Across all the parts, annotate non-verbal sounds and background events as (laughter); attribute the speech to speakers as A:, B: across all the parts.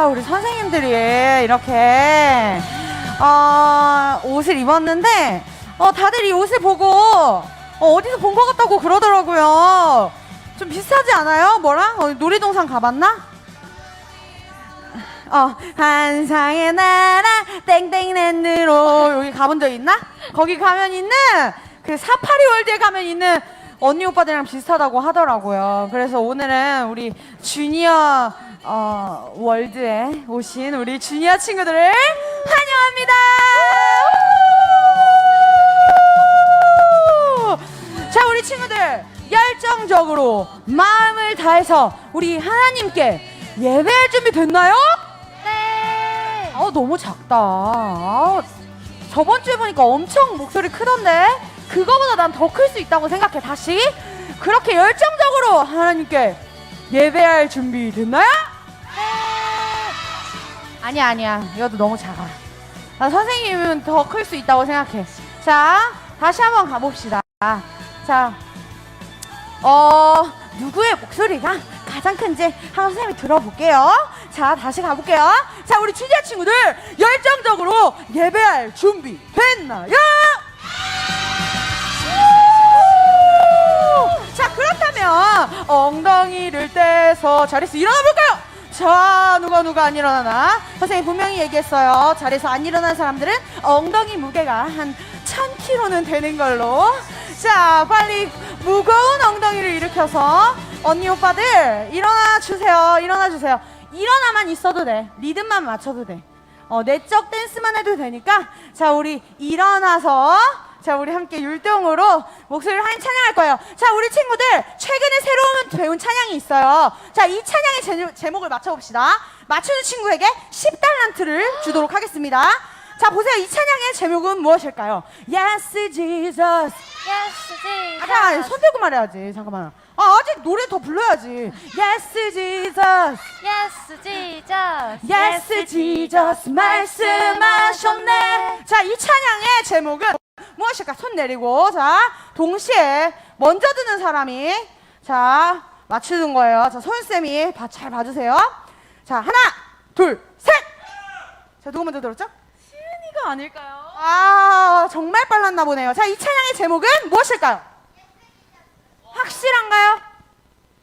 A: 자, 우리 선생님들이 이렇게 어, 옷을 입었는데 어, 다들 이 옷을 보고 어, 어디서 본 것 같다고 그러더라고요. 좀 비슷하지 않아요? 뭐랑? 어, 놀이동산 가봤나? 어, 한상의 나라 땡땡랜드로 여기 가본 적 있나? 거기 가면 있는 그 사파리 월드에 가면 있는 언니 오빠들이랑 비슷하다고 하더라고요. 그래서 오늘은 우리 주니어 어, 월드에 오신 우리 주니어 친구들을 환영합니다. 우! 자, 우리 친구들 열정적으로 마음을 다해서 우리 하나님께 예배할 준비 됐나요?
B: 네.
A: 아 너무 작다. 아, 저번 주에 보니까 엄청 목소리 크던데 그거보다 난 더 클 수 있다고 생각해. 다시 그렇게 열정적으로 하나님께 예배할 준비 됐나요? 아니야 아니야 이것도 너무 작아. 나 선생님은 더 클 수 있다고 생각해. 자 다시 한번 가봅시다. 자 어, 누구의 목소리가 가장 큰지 한번 선생님이 들어볼게요. 자, 다시 가볼게요. 자, 우리 주니어 친구들 열정적으로 예배할 준비 됐나요? 우! 자, 그렇다면 엉덩이를 떼서 자리에서 일어나 볼까요? 자, 누가 누가 안 일어나나? 선생님 분명히 얘기했어요. 자리에서 안 일어난 사람들은 엉덩이 무게가 한 1000kg는 되는 걸로. 자, 빨리 무거운 엉덩이를 일으켜서 언니 오빠들 일어나 주세요. 일어나 주세요. 일어나만 있어도 돼. 리듬만 맞춰도 돼. 어, 내적 댄스만 해도 되니까 자, 우리 일어나서 자, 우리 함께 율동으로 목소리를 한 찬양할 거예요. 자, 우리 친구들 최근에 새로운 배운 찬양이 있어요. 자, 이 찬양의 제, 제목을 맞춰봅시다. 맞추는 친구에게 10달란트를 주도록 하겠습니다. 자, 보세요. 이 찬양의 제목은 무엇일까요? Yes, Jesus.
B: Yes,
A: 아, 잠깐, 손 들고 말해야지. 잠깐만. 아, 아직 노래 더 불러야지. Yes, Jesus.
B: Yes, Jesus.
A: Yes, Jesus. 말씀하셨네. 자, 이 찬양의 제목은 무엇일까? 손 내리고. 자, 동시에 먼저 드는 사람이 자, 맞추는 거예요. 자, 소연쌤이 봐- 잘 봐주세요. 자, 하나, 둘, 셋! 자, 누구 먼저 들었죠?
B: 시은이가 아닐까요?
A: 아, 정말 빨랐나 보네요. 자, 이 찬양의 제목은 무엇일까요? 확실한가요?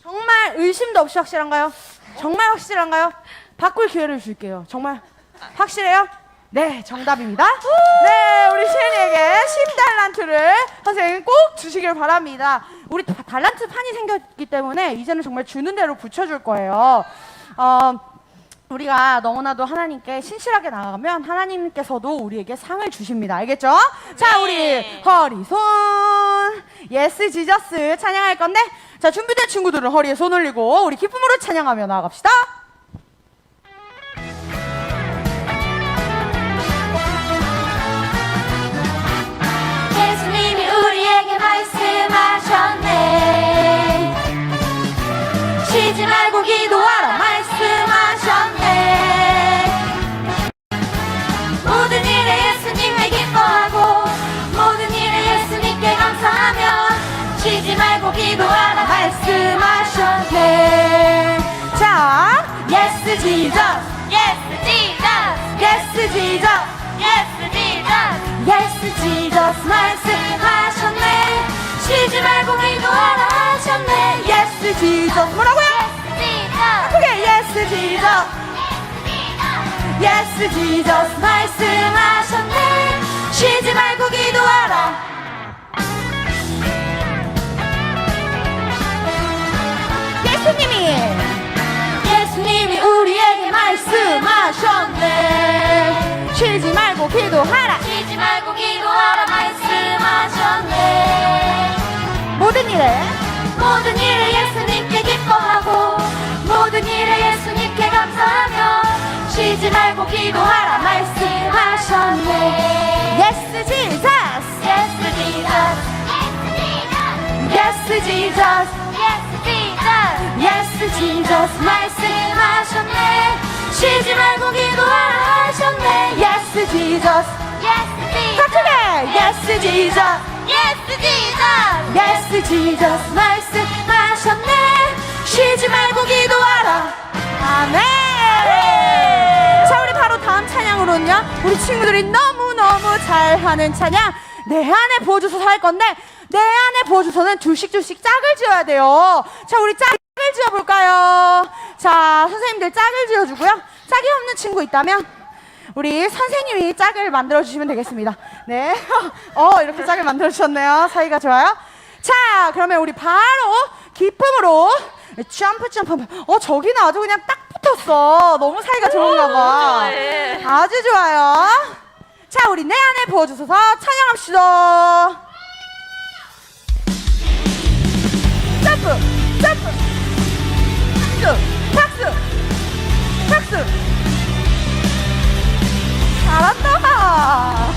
A: 정말 의심도 없이 확실한가요? 정말 확실한가요? 바꿀 기회를 줄게요. 정말 확실해요? 네, 정답입니다. 네, 우리 시은이에게 10달란트를 선생님 꼭 주시길 바랍니다. 우리 다- 달란트 판이 생겼기 때문에 이제는 정말 주는 대로 붙여줄 거예요. 어, 우리가 너무나도 하나님께 신실하게 나아가면 하나님께서도 우리에게 상을 주십니다. 알겠죠? 자, 우리 허리 손 예스 지저스 찬양할 건데 자, 준비된 친구들은 허리에 손 올리고 우리 기쁨으로 찬양하며 나아갑시다.
B: Yes, Jesus. 말씀하셨네. 쉬지 말고 기도하라. 말고 기도하라
A: 쉬지 말고 기도하라
B: 말씀하셨네.
A: 모든 일에
B: 모든 일에 예수님께 기뻐하고 모든 일에 예수님께 감사하며 쉬지 말고 기도하라 말씀하셨네.
A: 예스 지저스
B: Yes, Jesus. Yes, Jesus. Yes, Jesus. Yes, Jesus. 말씀하셨네. 쉬지 말고 기도하라 하셨네.
A: 예스 지저스
B: Yes,
A: 더
B: Jesus.
A: 크게 예스 지저스
B: Yes, Jesus.
A: 예스 지저스
B: 말씀하셨네. 쉬지 말고 기도하라.
A: 아멘 좋냐? 우리 친구들이 너무너무 잘하는 찬양 내 안에 부어주소서 할 건데 내 안에 부어주소서는 둘씩 둘씩 짝을 지어야 돼요 자 우리 짝을 지어 볼까요? 자 선생님들 짝을 지어 주고요 짝이 없는 친구 있다면 우리 선생님이 짝을 만들어 주시면 되겠습니다. 네. (laughs) 어, 이렇게 짝을 만들어 주셨네요. 사이가 좋아요. 자, 그러면 우리 바로 기쁨으로 점프 점프. 어, 저기는 아주 그냥 딱 붙었어. 너무 사이가 좋은가 봐. 아주 좋아요. 자, 우리 내 안에 부어 주셔서 찬양합시다. 박수. 잘한다.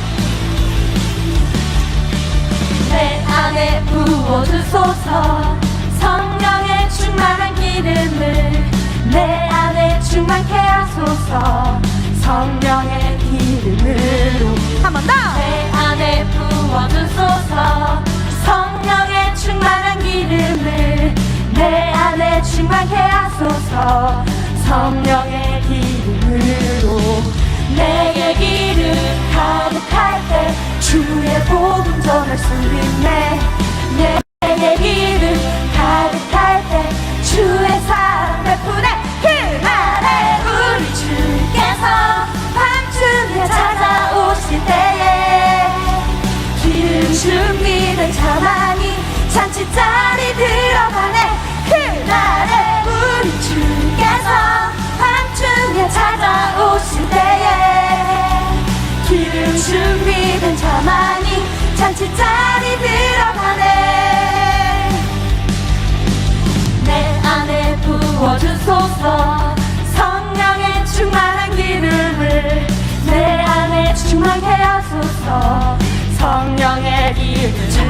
B: 내 안에 부어주소서 성령의 충만한 기름을 내 안에 충만케 하소서 성령의 기름으로
A: 한 번 더.
B: 내 안에 부어주소서 성령의 충만한 기름을 내 안에 충만케 하소서 성령의 기름으로 내게 기름 가득할 때 주의 복음 전할 수 있네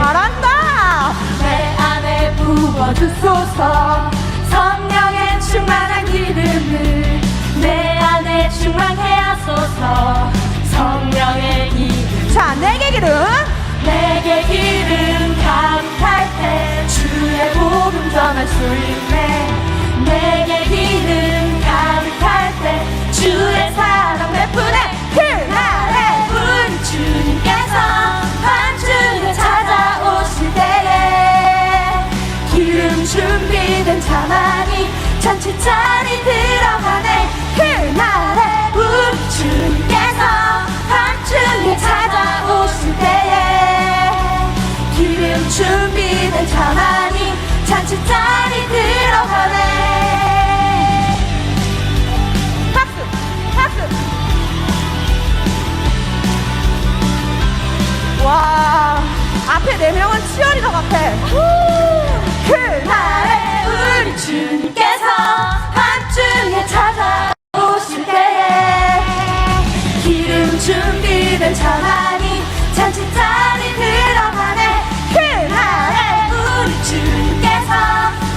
A: 잘한다.
B: 내 안에 부어주소서. 성령의 충만한 기름을 내 안에 충만케 하소서. 성령의 기름.
A: 자, 내게 기름.
B: 내게 기름 가득할 때 주의 복음 전할 수 있네. 내게 기름 가득할 때 주의 사랑 베푸네 자만이 잔치자리 들어가네 그날에 우리 주님께서 밤중에 찾아오실 때에 기름 준비된 자만이 잔치자리 들어가네.
A: 와, 앞에 네 명은 치어리더 같아.
B: 밤중에 찾아오실 때에 기름 준비된 자만이 잔치자리 들어가네 그날에 우리 주님께서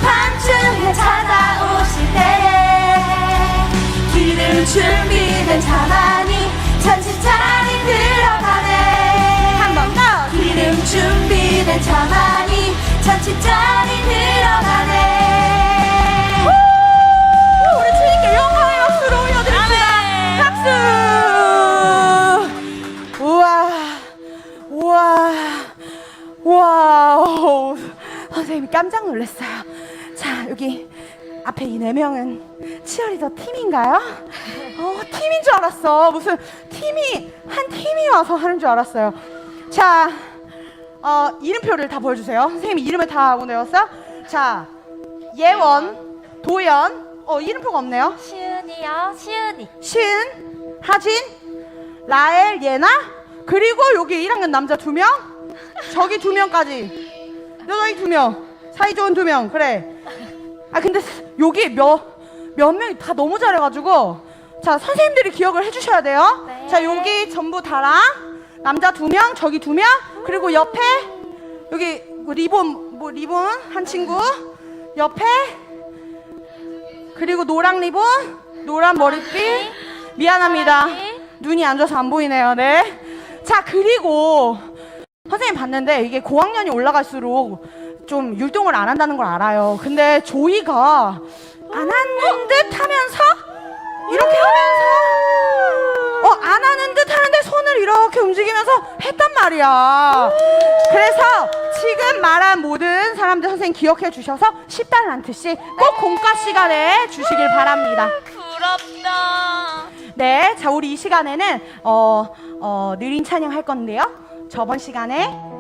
B: 밤중에 찾아오실 때에 기름 준비된 자만이 잔치자리 들어가네
A: 한 번 더.
B: 기름 준비된 자만이 잔치자리 들어가네
A: 여기 앞에 이 네 명은 치어리더 팀인가요? 어, 팀인 줄 알았어. 무슨 팀이, 한 팀이 와서 하는 줄 알았어요. 자, 어, 이름표를 다 보여주세요. 선생님이 이름을 다 보내왔어요. 자, 예원, 도연, 어, 이름표가 없네요.
B: 시은이요 시은이
A: 신, 하진, 라엘, 예나, 그리고 여기 1학년 남자 두 명, 저기 두 명까지. 여기 두 명, 사이좋은 두 명, 그래. 아, 근데 여기 몇, 몇 명이 다 너무 잘해가지고, 자, 선생님들이 기억을 해주셔야 돼요.
B: 네.
A: 자, 여기 전부 다랑, 남자 두 명, 저기 두 명, 그리고 옆에, 여기 뭐 리본, 뭐 리본 한 친구, 옆에, 그리고 노랑 리본, 노란 머리띠. 미안합니다. 눈이 안 좋아서 안 보이네요. 네. 자, 그리고 선생님 봤는데 이게 고학년이 올라갈수록 좀 율동을 안 한다는 걸 알아요. 근데 조이가 안 하는 듯 하면서 이렇게 하면서 어, 안 하는 듯 하는데 손을 이렇게 움직이면서 했단 말이야. 그래서 지금 말한 모든 사람들 선생님 기억해 주셔서 10달란트씩 꼭 공과 시간에 주시길 바랍니다.
B: 부럽다.
A: 네, 자 우리 이 시간에는 어, 어, 느린 찬양 할 건데요. 저번 시간에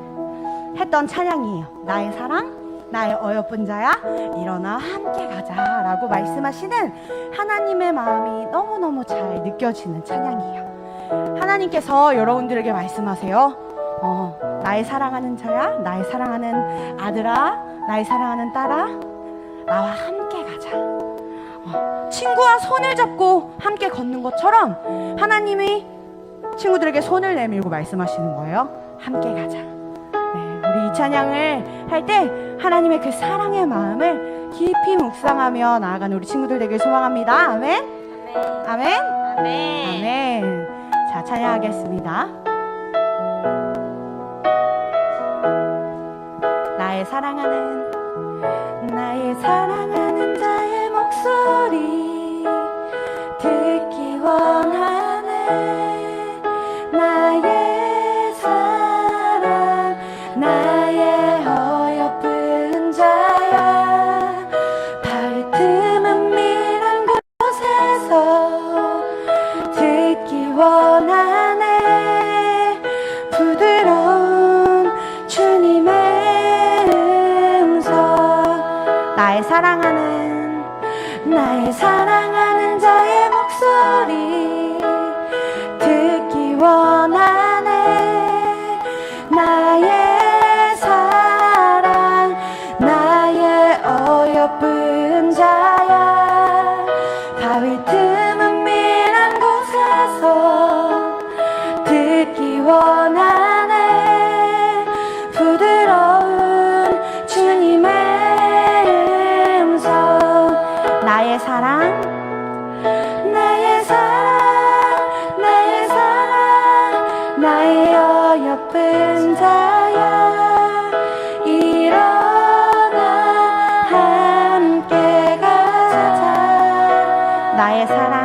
A: 했던 찬양이에요. 나의 사랑, 나의 어여쁜 자야, 일어나 함께 가자 라고 말씀하시는 하나님의 마음이 너무너무 잘 느껴지는 찬양이에요. 하나님께서 여러분들에게 말씀하세요. 어, 나의 사랑하는 자야, 나의 사랑하는 아들아, 나의 사랑하는 딸아, 나와 함께 가자. 어, 친구와 손을 잡고 함께 걷는 것처럼 하나님이 친구들에게 손을 내밀고 말씀하시는 거예요. 함께 가자. 네, 우리 이 찬양을 할 때 하나님의 그 사랑의 마음을 깊이 묵상하며 나아가는 우리 친구들 되길 소망합니다. 아멘. 아멘.
B: 아멘.
A: 아멘. 자, 찬양하겠습니다. 나의 사랑하는 나의 사랑하는 자의 목소리 원하네. 부드러운 주님의 음성. 나의 사랑하는 나의 사랑하는 나의 사랑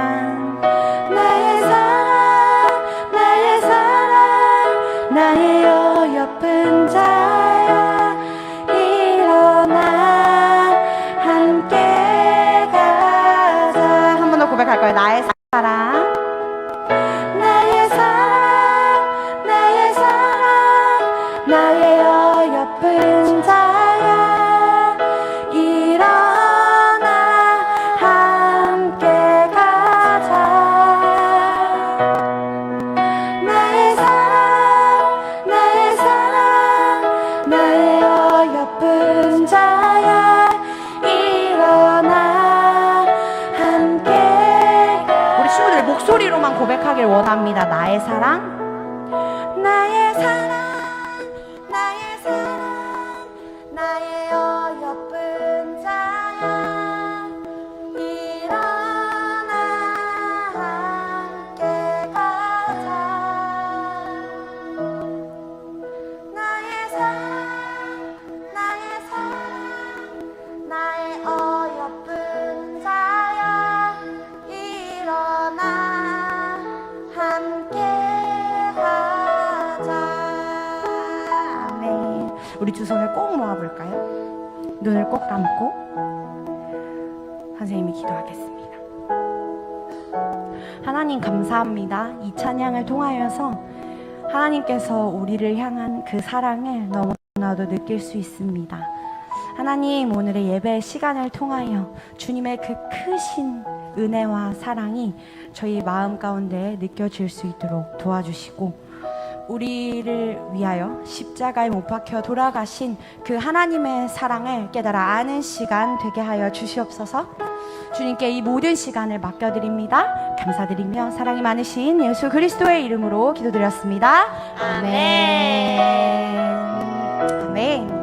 A: 우리 두 손을 꼭 모아볼까요? 눈을 꼭 감고 선생님이 기도하겠습니다 하나님 감사합니다 이 찬양을 통하여서 하나님께서 우리를 향한 그 사랑을 너무나도 느낄 수 있습니다. 하나님 오늘의 예배 시간을 통하여 주님의 그 크신 은혜와 사랑이 저희 마음 가운데 느껴질 수 있도록 도와주시고 우리를 위하여 십자가에 못 박혀 돌아가신 그 하나님의 사랑을 깨달아 아는 시간 되게 하여 주시옵소서. 주님께 이 모든 시간을 맡겨드립니다. 감사드리며 사랑이 많으신 예수 그리스도의 이름으로 기도드렸습니다. 아멘. 아멘.